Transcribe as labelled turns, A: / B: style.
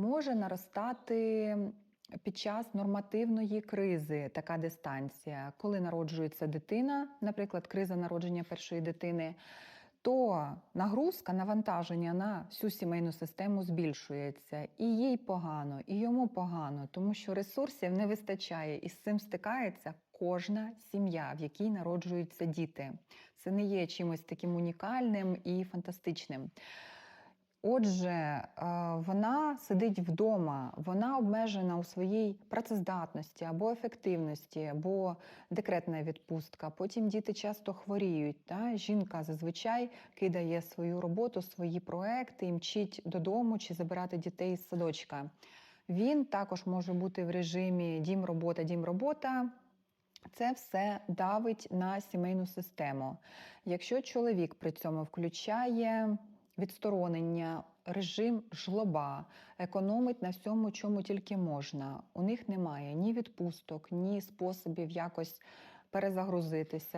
A: Може наростати під час нормативної кризи така дистанція, коли народжується дитина, наприклад, криза народження першої дитини. То нагрузка, навантаження на всю сімейну систему збільшується, і їй погано, і йому погано, тому що ресурсів не вистачає, і з цим стикається кожна сім'я, в якій народжуються діти. Це не є чимось таким унікальним і фантастичним. Отже, е, вона сидить вдома, вона обмежена у своїй працездатності або ефективності, або декретна відпустка. Потім діти часто хворіють. Та? Жінка зазвичай кидає свою роботу, свої проекти і мчить додому чи забирати дітей з садочка. Він також може бути в режимі дім робота, дім робота. Це все давить на сімейну систему. Якщо чоловік при цьому включає відсторонення, режим жлоба, економить на всьому, чому тільки можна. У них немає ні відпусток, ні способів якось перезагрузитися.